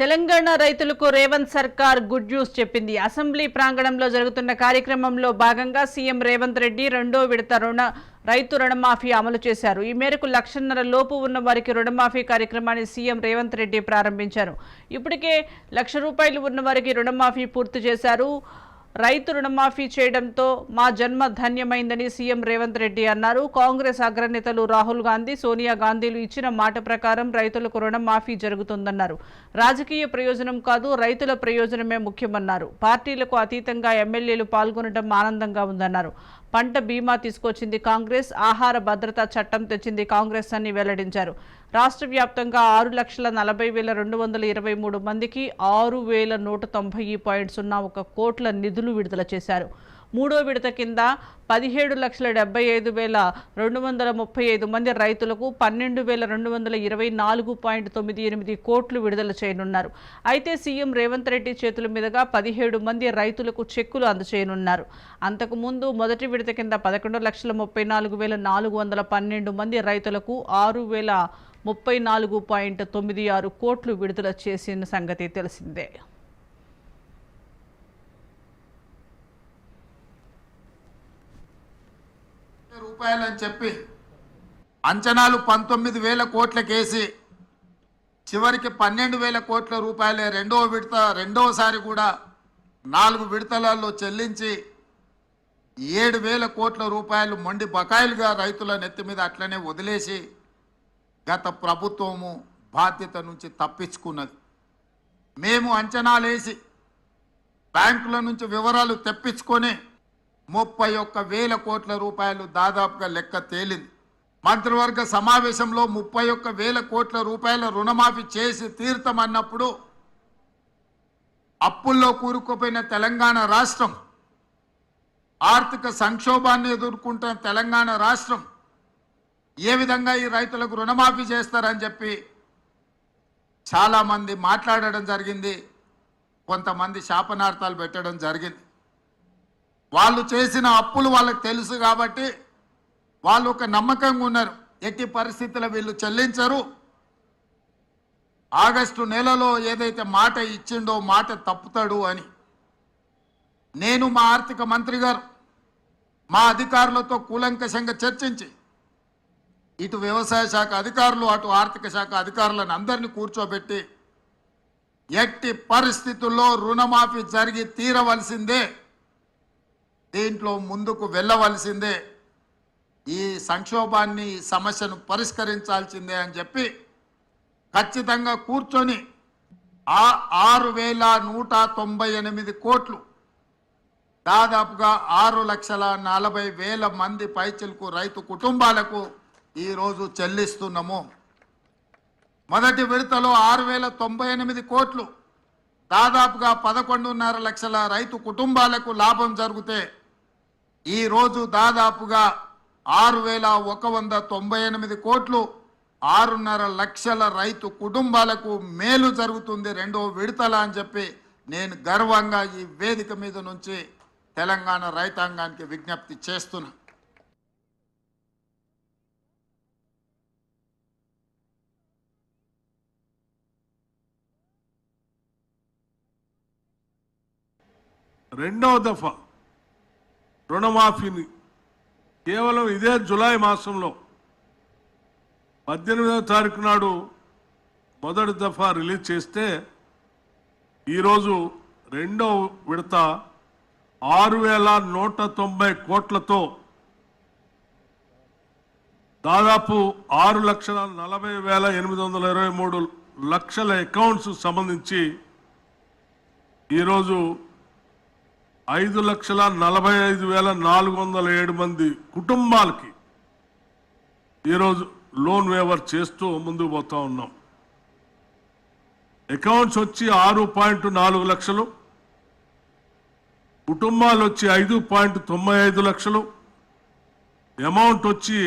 తెలంగాణ రైతులకు రేవంత్ సర్కార్ good news చెప్పింది. అసెంబ్లీ ప్రాంగణంలో జరుగుతున్న కార్యక్రమంలో భాగంగా సీఎం రేవంత్ రెడ్డి రెండో విడత రుణ రైతు రుణమాఫీ అమలు చేశారు. ఈ మేరకు లక్షన్నర లోపు ఉన్న వారికి రుణమాఫీ కార్యక్రమాన్ని సీఎం రేవంత్ రెడ్డి ప్రారంభించారు. ఇప్పటికే లక్ష రూపాయలు ఉన్న వారికి రుణమాఫీ పూర్తి చేశారు. రైతు రుణమాఫీ చేయడంతో మా జన్మ ధన్యమైందని సీఎం రేవంత్ రెడ్డి అన్నారు. కాంగ్రెస్ అగ్రనేతలు రాహుల్ గాంధీ సోనియా గాంధీలు ఇచ్చిన మాట ప్రకారం రైతులకు రుణమాఫీ జరుగుతుందన్నారు. రాజకీయ ప్రయోజనం కాదు రైతుల ప్రయోజనమే ముఖ్యమన్నారు. పార్టీలకు అతీతంగా ఎమ్మెల్యేలు పాల్గొనడం ఆనందంగా ఉందన్నారు. పంట బీమా తీసుకొచ్చింది కాంగ్రెస్ ఆహార భద్రతా చట్టం తెచ్చింది కాంగ్రెస్ అని వెల్లడించారు. రాష్ట్ర వ్యాప్తంగా ఆరు లక్షల నలభై వేల రెండు వందల ఇరవై మూడు మందికి ఆరు వేల నూట తొంభై పాయింట్ సున్నా ఒక కోట్ల నిధులు విడుదల చేశారు. మూడో విడత కింద పదిహేడు లక్షల డెబ్బై ఐదు వేల రెండు వందల ముప్పై ఐదు మంది రైతులకు పన్నెండు వేల రెండు వందల ఇరవై నాలుగు పాయింట్ తొమ్మిది ఎనిమిది కోట్లు విడుదల చేయనున్నారు. అయితే సీఎం రేవంత్ రెడ్డి చేతుల మీదుగా పదిహేడు మంది రైతులకు చెక్కులు అందచేయనున్నారు అంతకుముందు మొదటి విడత కింద పదకొండు లక్షల ముప్పై నాలుగు వేల నాలుగు వందల పన్నెండు మంది రైతులకు ఆరు వేల ముప్పై నాలుగు పాయింట్ తొమ్మిది ఆరు కోట్లు విడుదల చేసిన సంగతి తెలిసిందే. రూపాయలని చెప్పి అంచనాలు పంతొమ్మిది వేల కోట్లకేసి చివరికి పన్నెండు వేల కోట్ల రూపాయలే రెండవ విడత రెండవసారి కూడా నాలుగు విడతలలో చెల్లించి ఏడు వేల కోట్ల రూపాయలు మొండి బకాయిలుగా రైతుల నెత్తి మీద అట్లనే వదిలేసి గత ప్రభుత్వము బాధ్యత నుంచి తప్పించుకున్నది. మేము అంచనాలేసి బ్యాంకుల నుంచి వివరాలు తెప్పించుకొని ముప్పై ఒక్క వేల కోట్ల రూపాయలు దాదాపుగా లెక్క తేలింది. మంత్రివర్గ సమావేశంలో ముప్పై ఒక్క వేల కోట్ల రూపాయల రుణమాఫీ చేసి తీర్థమన్నప్పుడు అప్పుల్లో కూరుకుపోయిన తెలంగాణ రాష్ట్రం ఆర్థిక సంక్షోభాన్ని ఎదుర్కొంటున్న తెలంగాణ రాష్ట్రం ఏ విధంగా ఈ రైతులకు రుణమాఫీ చేస్తారని చెప్పి చాలామంది మాట్లాడడం జరిగింది కొంతమంది శాపనార్థాలు పెట్టడం జరిగింది. వాళ్ళు చేసిన అప్పులు వాళ్ళకి తెలుసు కాబట్టి వాళ్ళు ఒక నమ్మకంగా ఉన్నారు. ఎట్టి పరిస్థితుల్లో వీళ్ళు చెల్లించరు. ఆగస్టు నెలలో ఏదైతే మాట ఇచ్చిండో మాట తప్పుతాడు అని. నేను మా ఆర్థిక మంత్రి గారు మా అధికారులతో కూలంకషంగా చర్చించి ఇటు వ్యవసాయ శాఖ అధికారులు అటు ఆర్థిక శాఖ అధికారులను అందరినీ కూర్చోబెట్టి ఎట్టి పరిస్థితుల్లో రుణమాఫీ జరిగి తీరవలసిందే దీంట్లో ముందుకు వెళ్ళవలసిందే. ఈ సంక్షోభాన్ని ఈ సమస్యను పరిష్కరించాల్సిందే అని చెప్పి ఖచ్చితంగా కూర్చొని ఆ ఆరు వేల నూట తొంభై ఎనిమిది కోట్లు దాదాపుగా ఆరు లక్షల నలభై వేల మంది పైచలకు రైతు కుటుంబాలకు ఈరోజు చెల్లిస్తున్నాము. మొదటి విడతలో ఆరు వేల తొంభై ఎనిమిది కోట్లు దాదాపుగా పదకొండున్నర లక్షల రైతు కుటుంబాలకు లాభం జరిగితే ఈరోజు దాదాపుగా ఆరు వేల ఒక వంద తొంభై ఎనిమిది కోట్లు ఆరున్నర లక్షల రైతు కుటుంబాలకు మేలు జరుగుతుంది రెండో విడతల అని చెప్పి నేను గర్వంగా ఈ వేదిక మీద నుంచి తెలంగాణ రైతాంగానికి విజ్ఞప్తి చేస్తున్నా. రెండవ దఫా రుణమాఫీని కేవలం ఇదే జులై మాసంలో పద్దెనిమిదవ తారీఖు నాడు మొదటి దఫా రిలీజ్ చేస్తే ఈరోజు రెండవ విడత ఆరు వేల నూట తొంభై కోట్లతో దాదాపు ఆరు లక్షల నలభై వేల ఎనిమిది వందల ఇరవై మూడు లక్షల అకౌంట్స్ సంబంధించి ఈరోజు ఐదు లక్షల నలభై ఐదు వేల నాలుగు వందల ఏడు మంది కుటుంబాలకి ఈరోజు లోన్ వేవర్ చేస్తూ ముందుకు పోతా ఉన్నాం. అకౌంట్స్ వచ్చి ఆరు పాయింట్ నాలుగు లక్షలు కుటుంబాలు వచ్చి ఐదు పాయింట్ తొంభై ఐదు లక్షలు అమౌంట్ వచ్చి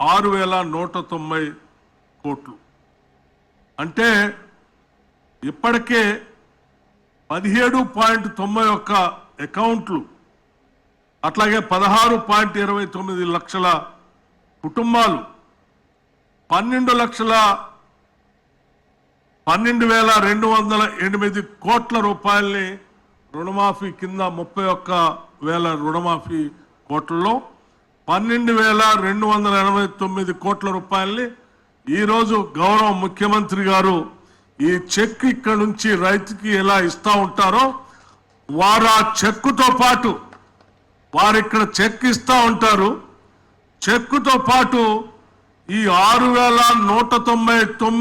ఆరు వేల నూట తొంభై కోట్లు. అంటే ఇప్పటికే పదిహేడు పాయింట్ తొంభై ఒక్క అకౌంట్లు. అట్లాగే పదహారు పాయింట్ ఇరవై తొమ్మిది లక్షల కుటుంబాలు. పన్నెండు లక్షల పన్నెండు వేల రెండు వందల ఎనిమిది కోట్ల రూపాయల్ని రుణమాఫీ కింద ముప్పై ఒక్క వేల రుణమాఫీ కోట్లలో పన్నెండు వేల రెండు వందల ఎనభై తొమ్మిది కోట్ల రూపాయల్ని ఈరోజు గౌరవ ముఖ్యమంత్రి గారు ఈ చెక్ ఇక్కడ నుంచి రైతుకి ఎలా ఇస్తూ ఉంటారో వారు ఆ చెక్కుతో పాటు వారు ఇక్కడ చెక్ ఇస్తూ ఉంటారు. చెక్కుతో పాటు ఈ ఆరు వేల నూట తొంభై తొమ్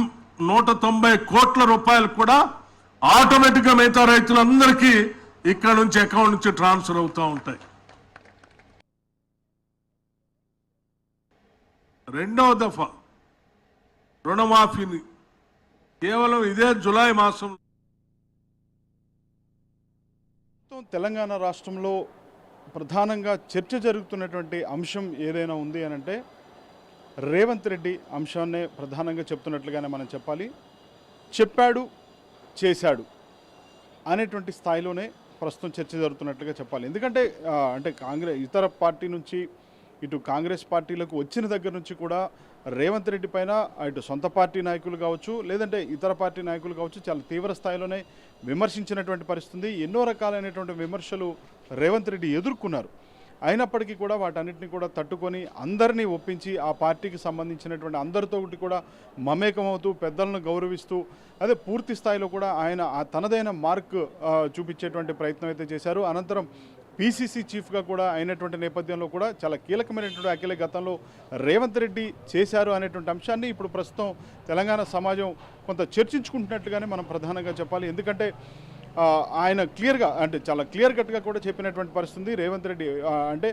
నూట తొంభై కోట్ల రూపాయలు కూడా ఆటోమేటిక్గా మిగతా రైతులందరికీ ఇక్కడ నుంచి అకౌంట్ నుంచి ట్రాన్స్ఫర్ అవుతూ ఉంటాయి. రెండవ దఫా రుణమాఫీని కేవలం ఇదే జులై మాసం ప్రస్తుతం తెలంగాణ రాష్ట్రంలో ప్రధానంగా చర్చ జరుగుతున్నటువంటి అంశం ఏదైనా ఉంది అని అంటే రేవంత్ రెడ్డి అంశాన్నే ప్రధానంగా చెప్తున్నట్లుగానే మనం చెప్పాలి. చెప్పాడు చేశాడు అనేటువంటి స్థాయిలోనే ప్రస్తుతం చర్చ జరుగుతున్నట్లుగా చెప్పాలి. ఎందుకంటే అంటే కాంగ్రెస్ ఇతర పార్టీ నుంచి ఇటు కాంగ్రెస్ పార్టీలకు వచ్చిన దగ్గర నుంచి కూడా రేవంత్ రెడ్డి పైన అటు సొంత పార్టీ నాయకులు కావచ్చు లేదంటే ఇతర పార్టీ నాయకులు కావచ్చు చాలా తీవ్ర స్థాయిలోనే విమర్శించినటువంటి పరిస్థితి ఎన్నో రకాలైనటువంటి విమర్శలు రేవంత్ రెడ్డి ఎదుర్కొన్నారు. అయినప్పటికీ కూడా వాటన్నిటిని కూడా తట్టుకొని అందరినీ ఒప్పించి ఆ పార్టీకి సంబంధించినటువంటి అందరితో కూడా మమేకమవుతూ పెద్దలను గౌరవిస్తూ అదే పూర్తి స్థాయిలో కూడా ఆయన ఆ తనదైన మార్క్ చూపించేటువంటి ప్రయత్నం అయితే చేశారు. అనంతరం పీసీసీ చీఫ్గా కూడా అయినటువంటి నేపథ్యంలో కూడా చాలా కీలకమైనటువంటి అఖిల గతంలో రేవంత్ రెడ్డి చేశారు అనేటువంటి అంశాన్ని ఇప్పుడు ప్రస్తుతం తెలంగాణ సమాజం కొంత చర్చించుకుంటున్నట్టుగానే మనం ప్రధానంగా చెప్పాలి. ఎందుకంటే ఆయన క్లియర్గా అంటే చాలా క్లియర్ కట్గా కూడా చెప్పినటువంటి పరిస్థితి రేవంత్ రెడ్డి అంటే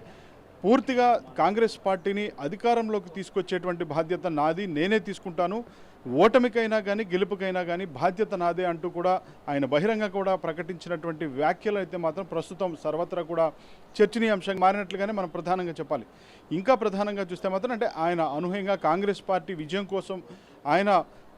పూర్తిగా కాంగ్రెస్ పార్టీని అధికారంలోకి తీసుకొచ్చేటువంటి బాధ్యత నాది నేనే తీసుకుంటాను. ఓటమికైనా కానీ గెలుపుకైనా కానీ బాధ్యత నాదే అంటూ కూడా ఆయన బహిరంగ కూడా ప్రకటించినటువంటి వ్యాఖ్యలు అయితే మాత్రం ప్రస్తుతం సర్వత్రా కూడా చర్చనీయాంశంగా మారినట్లుగానే మనం ప్రధానంగా చెప్పాలి. ఇంకా ప్రధానంగా చూస్తే మాత్రం అంటే ఆయన అనూహ్యంగా కాంగ్రెస్ పార్టీ విజయం కోసం ఆయన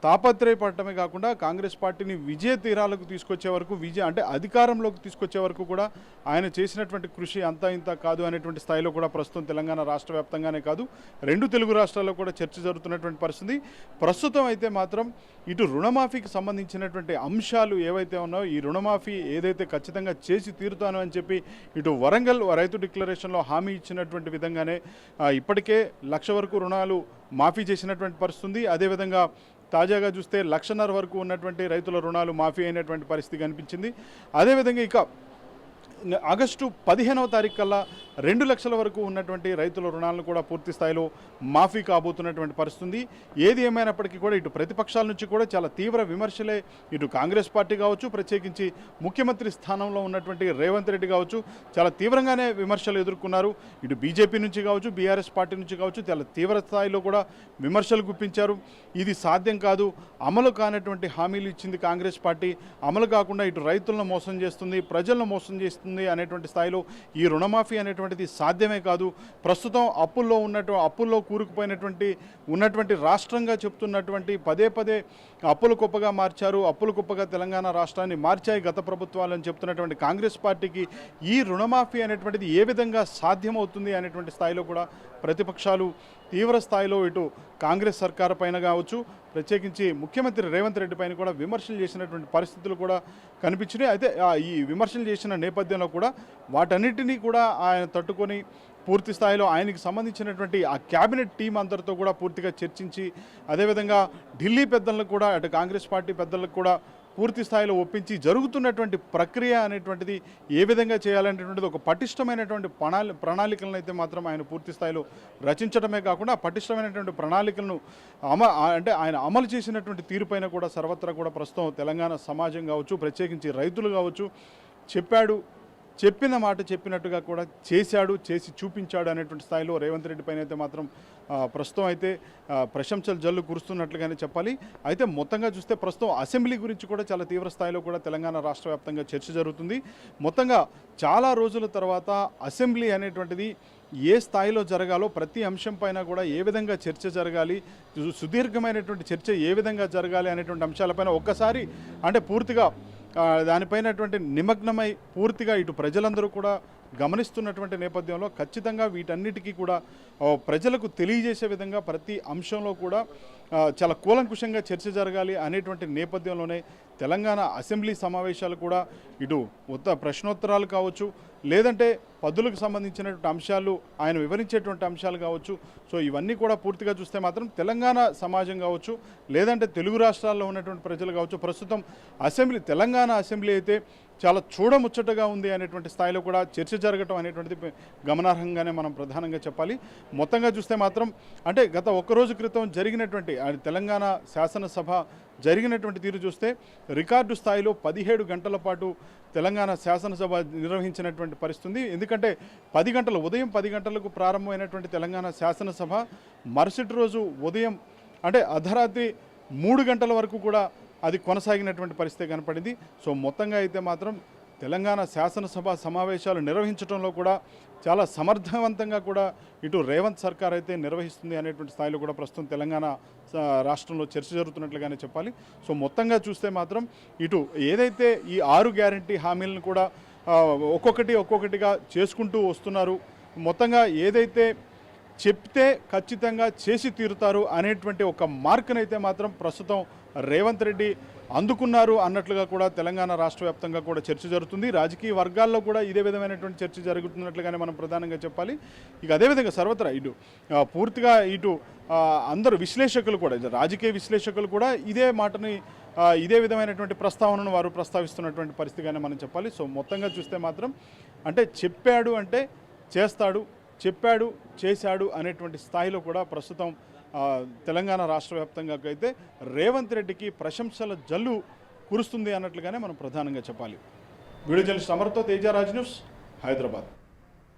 తాపత్రయపడటమే కాకుండా కాంగ్రెస్ పార్టీని విజయ తీరాలకు తీసుకొచ్చే వరకు విజయ అంటే అధికారంలోకి తీసుకొచ్చే వరకు కూడా ఆయన చేసినటువంటి కృషి అంతా ఇంత కాదు అనేటువంటి స్థాయిలో కూడా ప్రస్తుతం తెలంగాణ రాష్ట్ర వ్యాప్తంగానే కాదు. రెండు తెలుగు రాష్ట్రాల్లో కూడా చర్చ జరుగుతున్నటువంటి పరిస్థితి. ప్రస్తుతం అయితే మాత్రం ఇటు రుణమాఫీకి సంబంధించినటువంటి అంశాలు ఏవైతే ఉన్నాయో ఈ రుణమాఫీ ఏదైతే ఖచ్చితంగా చేసి తీరుతాను అని చెప్పి ఇటు వరంగల్ రైతు డిక్లరేషన్లో హామీ ఇచ్చినటువంటి విధంగానే ఇప్పటికే లక్ష వరకు రుణాలు మాఫీ చేసినటువంటి పరిస్థితి అదేవిధంగా తాజాగా చూస్తే లక్షన్నర వరకు ఉన్నటువంటి రైతుల రుణాలు మాఫీ అయినటువంటి పరిస్థితి కనిపించింది. అదేవిధంగా ఇక ఆగస్టు పదిహేనవ తారీఖు కల్లా రెండు లక్షల వరకు ఉన్నటువంటి రైతుల రుణాలను కూడా పూర్తి స్థాయిలో మాఫీ కాబోతున్నటువంటి పరిస్థితి ఏది ఏమైనప్పటికీ కూడా ఇటు ప్రతిపక్షాల నుంచి కూడా చాలా తీవ్ర విమర్శలే ఇటు కాంగ్రెస్ పార్టీ కావచ్చు ప్రత్యేకించి ముఖ్యమంత్రి స్థానంలో ఉన్నటువంటి రేవంత్ రెడ్డి కావచ్చు చాలా తీవ్రంగానే విమర్శలు ఎదుర్కొన్నారు. ఇటు బీజేపీ నుంచి కావచ్చు బీఆర్ఎస్ పార్టీ నుంచి కావచ్చు చాలా తీవ్ర స్థాయిలో కూడా విమర్శలు గుప్పించారు. ఇది సాధ్యం కాదు. అమలు కానటువంటి హామీలు ఇచ్చింది కాంగ్రెస్ పార్టీ. అమలు కాకుండా ఇటు రైతులను మోసం చేస్తుంది ప్రజలను మోసం చేస్తుంది అనేటువంటి స్థాయిలో ఈ రుణమాఫీ అనేటువంటిది సాధ్యమే కాదు. ప్రస్తుతం అప్పుల్లో ఉన్నట్టు అప్పుల్లో కూరుకుపోయినటువంటి ఉన్నటువంటి రాష్ట్రంగా చెప్తున్నటువంటి పదే పదే అప్పులు కుప్పగా మార్చారు. అప్పులు కుప్పగా తెలంగాణ రాష్ట్రాన్ని మార్చాయి గత ప్రభుత్వాలని చెప్తున్నటువంటి కాంగ్రెస్ పార్టీకి ఈ రుణమాఫీ అనేటువంటిది ఏ విధంగా సాధ్యమవుతుంది అనేటువంటి స్థాయిలో కూడా ప్రతిపక్షాలు తీవ్ర స్థాయిలో ఇటు కాంగ్రెస్ సర్కారు పైన కావచ్చు ప్రత్యేకించి ముఖ్యమంత్రి రేవంత్ రెడ్డి పైన కూడా విమర్శలు చేసినటువంటి పరిస్థితులు కూడా కనిపించినాయి. అయితే ఈ విమర్శలు చేసిన నేపథ్యంలో కూడా వాటన్నిటినీ కూడా ఆయన తట్టుకొని పూర్తి స్థాయిలో ఆయనకి సంబంధించినటువంటి ఆ క్యాబినెట్ టీం అందరితో కూడా పూర్తిగా చర్చించి అదేవిధంగా ఢిల్లీ పెద్దలకు కూడా అటు కాంగ్రెస్ పార్టీ పెద్దలకు కూడా పూర్తి స్థాయిలో ఒప్పించి జరుగుతున్నటువంటి ప్రక్రియ అనేటువంటిది ఏ విధంగా చేయాలనేటువంటిది ఒక పటిష్టమైనటువంటి ప్రణాళి ప్రణాళికలను అయితే మాత్రం ఆయన పూర్తి స్థాయిలో రచించడమే కాకుండా పటిష్టమైనటువంటి ప్రణాళికలను అమ అంటే ఆయన అమలు చేసినటువంటి తీరుపైన కూడా సర్వత్రా కూడా ప్రస్తుతం తెలంగాణ సమాజం కావచ్చు ప్రత్యేకించి రైతులు కావచ్చు చెప్పాడు చెప్పిన మాట చెప్పినట్టుగా కూడా చేశాడు చేసి చూపించాడు అనేటువంటి స్థాయిలో రేవంత్ రెడ్డి పైన అయితే మాత్రం ప్రస్తుతం అయితే ప్రశంసలు జల్లు కురుస్తున్నట్లుగానే చెప్పాలి. అయితే మొత్తంగా చూస్తే ప్రస్తుతం అసెంబ్లీ గురించి కూడా చాలా తీవ్ర స్థాయిలో కూడా తెలంగాణ రాష్ట్ర వ్యాప్తంగా చర్చ జరుగుతుంది. మొత్తంగా చాలా రోజుల తర్వాత అసెంబ్లీ అనేటువంటిది ఏ స్థాయిలో జరగాలో ప్రతి అంశం పైన కూడా ఏ విధంగా చర్చ జరగాలి సుదీర్ఘమైనటువంటి చర్చ ఏ విధంగా జరగాలి అనేటువంటి అంశాలపైన ఒక్కసారి అంటే పూర్తిగా దానిపైనటువంటి నిమగ్నమై పూర్తిగా ఇటు ప్రజలందరూ కూడా గమనిస్తున్నటువంటి నేపథ్యంలో ఖచ్చితంగా వీటన్నిటికీ కూడా ప్రజలకు తెలియజేసే విధంగా ప్రతి అంశంలో కూడా చాలా కూలంకుషంగా చర్చ జరగాలి అనేటువంటి నేపథ్యంలోనే తెలంగాణ అసెంబ్లీ సమావేశాలు కూడా ఇటు ఉత్త ప్రశ్నోత్తరాలు కావచ్చు లేదంటే పద్దులకు సంబంధించినటువంటి అంశాలు ఆయన వివరించేటువంటి అంశాలు కావచ్చు. సో ఇవన్నీ కూడా పూర్తిగా చూస్తే మాత్రం తెలంగాణ సమాజం కావచ్చు లేదంటే తెలుగు రాష్ట్రాల్లో ఉన్నటువంటి ప్రజలు కావచ్చు. ప్రస్తుతం అసెంబ్లీ తెలంగాణ అసెంబ్లీ అయితే చాలా చూడముచ్చటగా ఉంది అనేటువంటి స్థాయిలో కూడా చర్చ జరగటం అనేటువంటిది గమనార్హంగానే మనం ప్రధానంగా చెప్పాలి. మొత్తంగా చూస్తే మాత్రం అంటే గత ఒక్కరోజు క్రితం జరిగినటువంటి తెలంగాణ శాసనసభ జరిగినటువంటి తీరు చూస్తే రికార్డు స్థాయిలో పదిహేడు గంటల పాటు తెలంగాణ శాసనసభ నిర్వహించినటువంటి పరిస్థితి ఉంది ఎందుకంటే పది గంటలు ఉదయం పది గంటలకు ప్రారంభమైనటువంటి తెలంగాణ శాసనసభ మరుసటి రోజు ఉదయం అంటే అర్ధరాత్రి మూడు గంటల వరకు కూడా అది కొనసాగినటువంటి పరిస్థితి కనపడింది. సో మొత్తంగా అయితే మాత్రం తెలంగాణ శాసనసభ సమావేశాలు నిర్వహించడంలో కూడా చాలా సమర్థవంతంగా కూడా ఇటు రేవంత్ సర్కార్ అయితే నిర్వహిస్తుంది అనేటువంటి స్థాయిలో కూడా ప్రస్తుతం తెలంగాణ రాష్ట్రంలో చర్చ జరుగుతున్నట్లుగానే చెప్పాలి. సో మొత్తంగా చూస్తే మాత్రం ఇటు ఏదైతే ఈ ఆరు గ్యారంటీ హామీలను కూడా ఒక్కొక్కటి ఒక్కొక్కటిగా చేసుకుంటూ వస్తున్నారు మొత్తంగా ఏదైతే చెప్తే ఖచ్చితంగా చేసి తీరుతారు అనేటువంటి ఒక మార్కునైతే మాత్రం ప్రస్తుతం రేవంత్ రెడ్డి అందుకున్నారు అన్నట్లుగా కూడా తెలంగాణ రాష్ట్ర వ్యాప్తంగా కూడా చర్చ జరుగుతుంది. రాజకీయ వర్గాల్లో కూడా ఇదే విధమైనటువంటి చర్చ జరుగుతున్నట్లుగానే మనం ప్రధానంగా చెప్పాలి. ఇక అదేవిధంగా సర్వత్రా ఇటు పూర్తిగా ఇటు అందరూ అందరు విశ్లేషకులు కూడా రాజకీయ విశ్లేషకులు కూడా ఇదే మాటని ఇదే విధమైనటువంటి ప్రస్తావనను వారు ప్రస్తావిస్తున్నటువంటి పరిస్థితిగానే మనం చెప్పాలి. సో మొత్తంగా చూస్తే మాత్రం అంటే చెప్పాడు అంటే చేస్తాడు చెప్పాడు చేశాడు అనేటువంటి స్థాయిలో కూడా ప్రస్తుతం తెలంగాణ రాష్ట్ర వ్యాప్తంగా అయితే రేవంత్ రెడ్డికి ప్రశంసల జల్లు కురుస్తుంది అన్నట్లుగానే మనం ప్రధానంగా చెప్పాలి. వీడియో జర్నలిస్ట్ అమర్తో తేజరాజ్ న్యూస్ హైదరాబాద్.